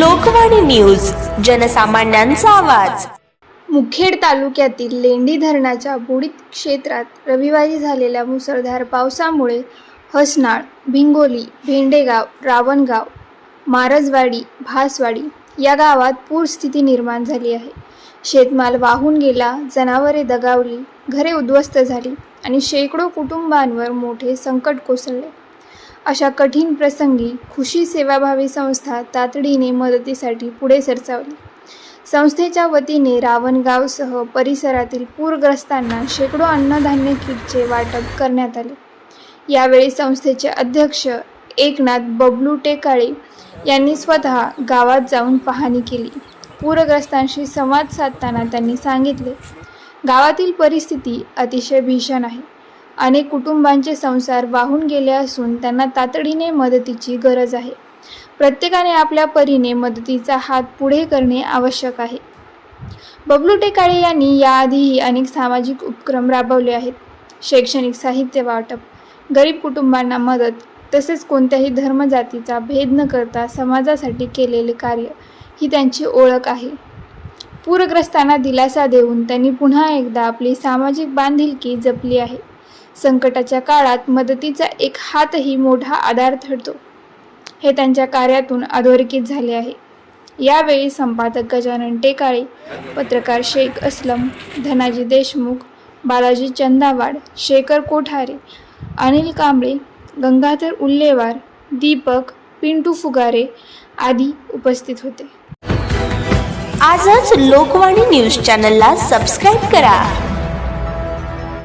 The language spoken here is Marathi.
लोकवाणी न्यूज जनसामान्यांचा आवाज. मुखेड तालुक्यातील लेंडी धरणाच्या बुडीत क्षेत्रात रविवारी झालेल्या मुसळधार पावसामुळे हसनाळ भिंगोली भेंडेगाव रावणगाव मारजवाडी भासवाडी या गावात पूरस्थिती निर्माण झाली आहे. शेतमाल वाहून गेला जनावरे दगावली घरे उद्ध्वस्त झाली आणि शेकडो कुटुंबांवर मोठे संकट कोसळले. अशा कठीण प्रसंगी खुशी सेवाभावी संस्था तातडीने मदतीसाठी पुढे सरसावली. संस्थेच्या वतीने रावणगावसह परिसरातील पूरग्रस्तांना शेकडो अन्नधान्य किटचे वाटप करण्यात आले. यावेळी संस्थेचे अध्यक्ष एकनाथ बबलू टेकाळे यांनी स्वतः गावात जाऊन पाहणी केली. पूरग्रस्तांशी संवाद साधताना त्यांनी सांगितले गावातील परिस्थिती अतिशय भीषण आहे. अनेक कुटुंबांचे संसार वाहून गेले असून त्यांना तातडीने मदतीची गरज आहे. प्रत्येकाने आपल्या परीने मदतीचा हात पुढे करणे आवश्यक आहे. बबलू टेकाळे यांनी याआधीही अनेक सामाजिक उपक्रम राबवले आहेत. शैक्षणिक साहित्य वाटप गरीब कुटुंबांना मदत तसेच कोणत्याही धर्मजातीचा भेद न करता समाजासाठी केलेले कार्य ही त्यांची ओळख आहे. पूरग्रस्तांना दिलासा देऊन त्यांनी पुन्हा एकदा आपली सामाजिक बांधिलकी जपली आहे. संकटाच्या काळात मदतीचा एक हातही मोठा आधार ठरतो हे त्यांच्या कार्यातून अधोरेखित झाले आहे. यावेळी संपादक गजानन टेकाळे पत्रकार शेख असलम धनाजी देशमुख बालाजी चंदावाड शेखर कोठारे अनिल कांबळे गंगाधर उल्लेवार दीपक पिंटू फुगारे आदी उपस्थित होते. आजच लोकवाणी न्यूज चॅनलला सबस्क्राईब करा.